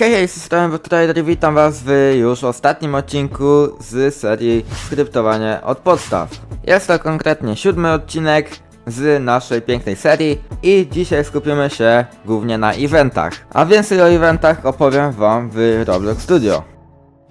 Hej, hej, strony Trader, witam was w już ostatnim odcinku z serii Skryptowanie od podstaw. Jest to konkretnie siódmy odcinek z naszej pięknej serii i dzisiaj skupimy się głównie na eventach. A więcej o eventach opowiem wam w Roblox Studio.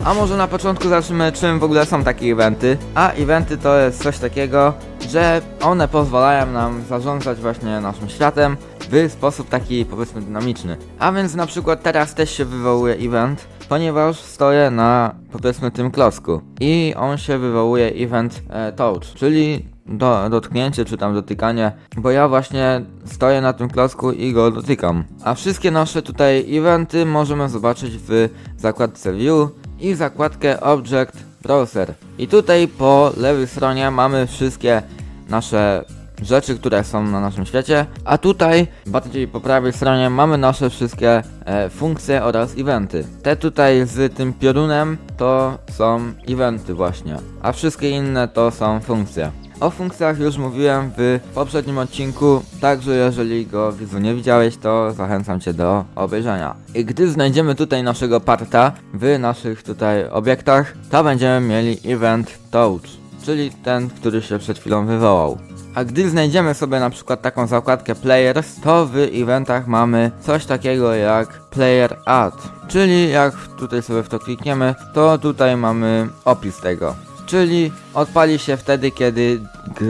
A może na początku zacznijmy czym w ogóle są takie eventy. A eventy to jest coś takiego, że one pozwalają nam zarządzać właśnie naszym światem w sposób taki powiedzmy dynamiczny. A więc na przykład teraz też się wywołuje event, ponieważ stoję na powiedzmy tym klocku i on się wywołuje event e, touch, czyli do, dotknięcie czy tam dotykanie, bo ja właśnie stoję na tym klocku i go dotykam. A wszystkie nasze tutaj eventy możemy zobaczyć w zakładce view i zakładkę object browser. I tutaj po lewej stronie mamy wszystkie nasze rzeczy, które są na naszym świecie, a tutaj bardziej po prawej stronie mamy nasze wszystkie e, funkcje oraz eventy. Te tutaj z tym piorunem to są eventy właśnie, a wszystkie inne to są funkcje. O funkcjach już mówiłem w poprzednim odcinku, także jeżeli go widzu nie widziałeś, to zachęcam cię do obejrzenia. I gdy znajdziemy tutaj naszego parta w naszych tutaj obiektach, to będziemy mieli event touch, czyli ten, który się przed chwilą wywołał. A gdy znajdziemy sobie na przykład taką zakładkę Players, to w eventach mamy coś takiego jak Player Add. Czyli jak tutaj sobie w to klikniemy, to tutaj mamy opis tego. Czyli odpali się wtedy, kiedy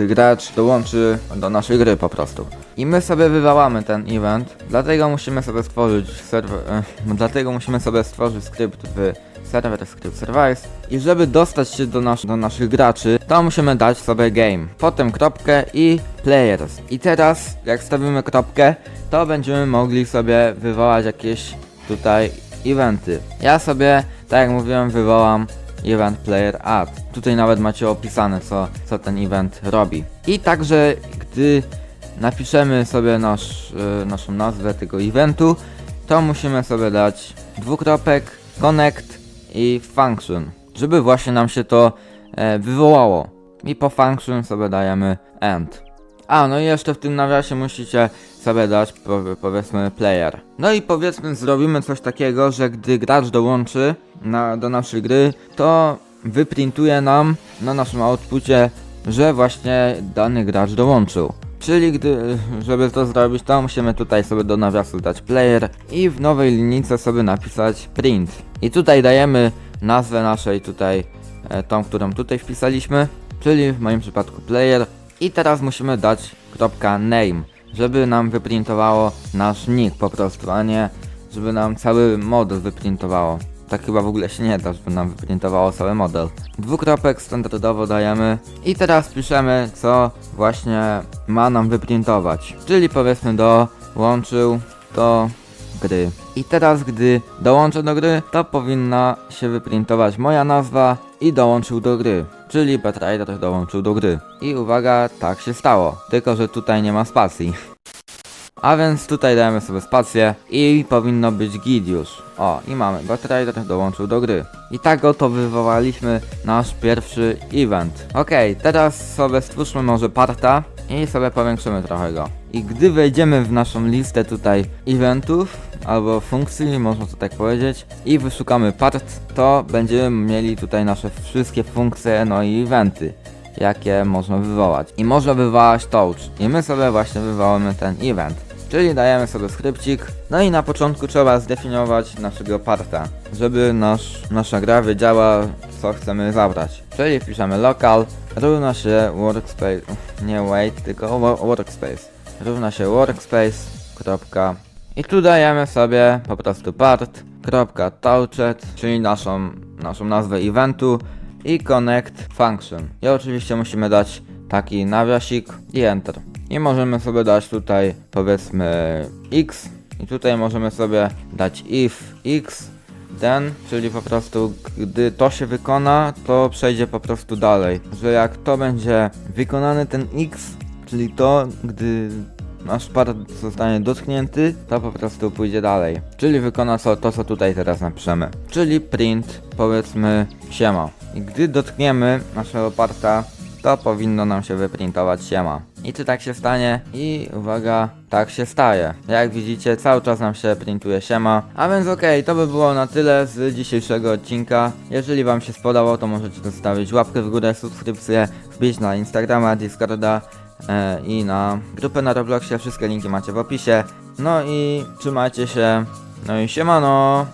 gracz dołączy do naszej gry po prostu. I my sobie wywołamy ten event, dlatego musimy sobie stworzyć serwer, e, dlatego musimy sobie stworzyć skrypt w serwer script service i żeby dostać się do, nas do naszych graczy, to musimy dać sobie game, potem kropkę i players. I teraz jak stawimy kropkę, to będziemy mogli sobie wywołać jakieś tutaj eventy. Ja sobie, tak jak mówiłem, wywołam event player add. Tutaj nawet macie opisane co, co ten event robi. I także gdy napiszemy sobie nasz, y, naszą nazwę tego eventu, to musimy sobie dać dwukropek, connect i function, żeby właśnie nam się to e, wywołało. I po function sobie dajemy end. A, no i jeszcze w tym nawiasie musicie sobie dać po, powiedzmy player. No i powiedzmy zrobimy coś takiego, że gdy gracz dołączy na, do naszej gry, to wyprintuje nam na naszym outpucie, że właśnie dany gracz dołączył. Czyli gdy, żeby to zrobić, to musimy tutaj sobie do nawiasu dać player i w nowej linijce sobie napisać print. I tutaj dajemy nazwę naszej tutaj, e, tą, którą tutaj wpisaliśmy, czyli w moim przypadku player. I teraz musimy dać name, żeby nam wyprintowało nasz nick po prostu, a nie żeby nam cały model wyprintowało. Tak chyba w ogóle się nie da, żeby nam wyprintowało cały model. Dwukropek standardowo dajemy i teraz piszemy co właśnie ma nam wyprintować. Czyli powiedzmy dołączył do gry. I teraz gdy dołączę do gry, to powinna się wyprintować moja nazwa i dołączył do gry. Czyli Betrider dołączył do gry. I uwaga, tak się stało. Tylko, że tutaj nie ma spacji. A więc tutaj dajemy sobie spację i powinno być git już. O, i mamy, Batrider dołączył do gry. I tak oto wywołaliśmy nasz pierwszy event. Okej, teraz sobie stwórzmy może parta i sobie powiększymy trochę go. I gdy wejdziemy w naszą listę tutaj eventów, albo funkcji, można to tak powiedzieć, i wyszukamy part, to będziemy mieli tutaj nasze wszystkie funkcje, no i eventy jakie można wywołać. I można wywołać touch. I my sobie właśnie wywołamy ten event. Czyli dajemy sobie skrypcik. No i na początku trzeba zdefiniować naszego parta, żeby nasz, nasza gra wiedziała co chcemy zabrać. Czyli wpiszemy local równa się workspace, nie wait, tylko wo- workspace. Równa się workspace, kropka. I tu dajemy sobie po prostu part, kropka touched, czyli naszą, naszą nazwę eventu i connect function. I oczywiście musimy dać taki nawiasik i enter. I możemy sobie dać tutaj powiedzmy x i tutaj możemy sobie dać if x then, czyli po prostu gdy to się wykona, to przejdzie po prostu dalej. Że jak to będzie wykonany ten x, czyli to gdy nasz part zostanie dotknięty, to po prostu pójdzie dalej. Czyli wykona co, to, co tutaj teraz napiszemy. Czyli print, powiedzmy, siema. I gdy dotkniemy naszego parta, to powinno nam się wyprintować siema. I czy tak się stanie? I uwaga, tak się staje. Jak widzicie, cały czas nam się printuje siema. A więc okej, to by było na tyle z dzisiejszego odcinka. Jeżeli wam się spodobał, to możecie zostawić łapkę w górę, subskrypcję, wbić na Instagrama, Discorda e, i na grupę na Robloxie. Wszystkie linki macie w opisie. No i trzymajcie się. No i siemano!